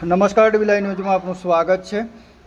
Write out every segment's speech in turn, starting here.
નમસ્કાર ડીબીલાઈ ન્યૂઝમાં આપનું સ્વાગત છે.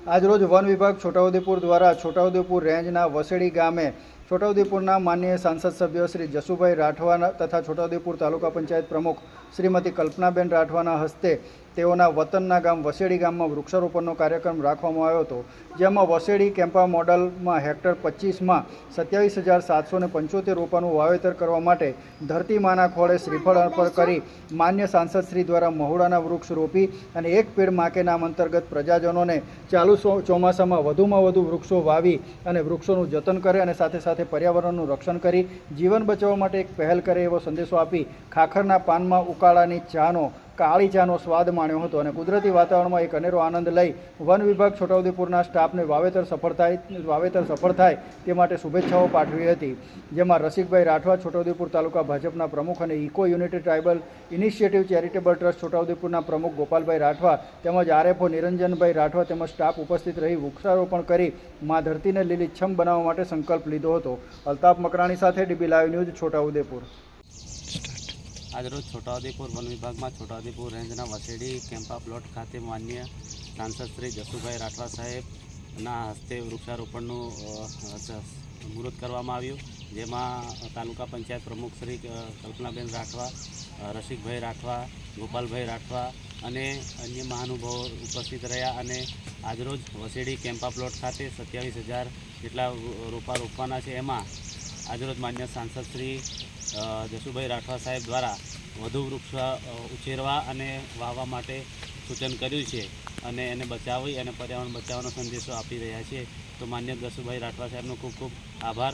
આજરોજ વન વિભાગ છોટાઉદેપુર દ્વારા છોટાઉદેપુર રેન્જના વસેડી ગામે છોટાઉદેપુરના માનનીય સાંસદ સભ્ય શ્રી જસુભાઈ રાઠવાના તથા છોટાઉદેપુર તાલુકા પંચાયત પ્રમુખ શ્રીમતી કલ્પનાબેન રાઠવાના હસ્તે તેઓના વતનના ગામ વસેડી ગામમાં વૃક્ષારોપણનો કાર્યક્રમ રાખવામાં આવ્યો હતો, જેમાં વસેડી કેમ્પા મોડલમાં હેક્ટર પચીસમાં સત્યાવીસ હજાર સાતસો ને પંચોતેર રોપાનું વાવેતર કરવા માટે ધરતી માના ખોળે શ્રીફળ અર્પણ કરી માન્ય સાંસદ શ્રી દ્વારા મહુડાના વૃક્ષ રોપી અને એક પેડ માકે નામ અંતર્ગત પ્રજાજનોને ચાલુ ચોમાસામાં વધુમાં વધુ વૃક્ષો વાવી અને વૃક્ષોનું જતન કરે અને સાથે સાથે પર્યાવરણનું રક્ષણ કરી જીવન બચાવવા માટે એક પહેલ કરે એવો સંદેશો આપી ખાખરના પાનમાં ઉકાળાની ચાનો કાળી ચાનો સ્વાદ માણ્યો હતો અને કુદરતી વાતાવરણમાં એક અનેરો આનંદ લઈ વન વિભાગ છોટાઉદેપુરના સ્ટાફને વાવેતર સફળ થાય, વાવેતર સફળ થાય તે માટે શુભેચ્છાઓ પાઠવી હતી. જેમાં રસિકભાઈ રાઠવા છોટાઉદેપુર તાલુકા ભાજપના પ્રમુખ અને eco unity tribal initiative charitable trust છોટાઉદેપુરના પ્રમુખ ગોપાલભાઈ રાઠવા તેમજ આરએફઓ નિરંજનભાઈ રાઠવા તેમજ સ્ટાફ ઉપસ્થિત રહી વૃક્ષારોપણ કરી મા ધરતીને લીલીછમ બનાવવા માટે સંકલ્પ લીધો હતો. અલ્તાફ મકરાણી સાથે ડીબી લાઈવ ન્યૂઝ છોટાઉદેપુર. આજરોજ છોટાઉદેપુર વન વિભાગમાં છોટાઉદેપુર રેન્જના વસેડી કેમ્પા પ્લોટ ખાતે માન્ય સાંસદ શ્રી જસુભાઈ રાઠવા સાહેબના હસ્તે વૃક્ષારોપણનું મુહૂર્ત કરવામાં આવ્યું. જેમાં તાલુકા પંચાયત પ્રમુખ શ્રી કલ્પનાબેન રાઠવા રસિકભાઈ રાઠવા, ગોપાલભાઈ રાઠવા અને અન્ય મહાનુભાવો ઉપસ્થિત રહ્યા અને આજરોજ વસેડી કેમ્પા પ્લોટ ખાતે સત્યાવીસ હજાર જેટલા રોપા રોપવાના છે. એમાં આજરોજ માન્ય સાંસદ શ્રી અ, જસુભાઈ રાઠવા સાહેબ દ્વારા વધુ વૃક્ષ ઉછેરવા અને વાવવા માટે સૂચન કર્યું છે અને એને બચાવી અને પર્યાવરણ બચાવવાનો સંદેશો આપી રહ્યા છે. તો માન્ય જસુભાઈ રાઠવા સાહેબનો ખૂબ ખૂબ આભાર.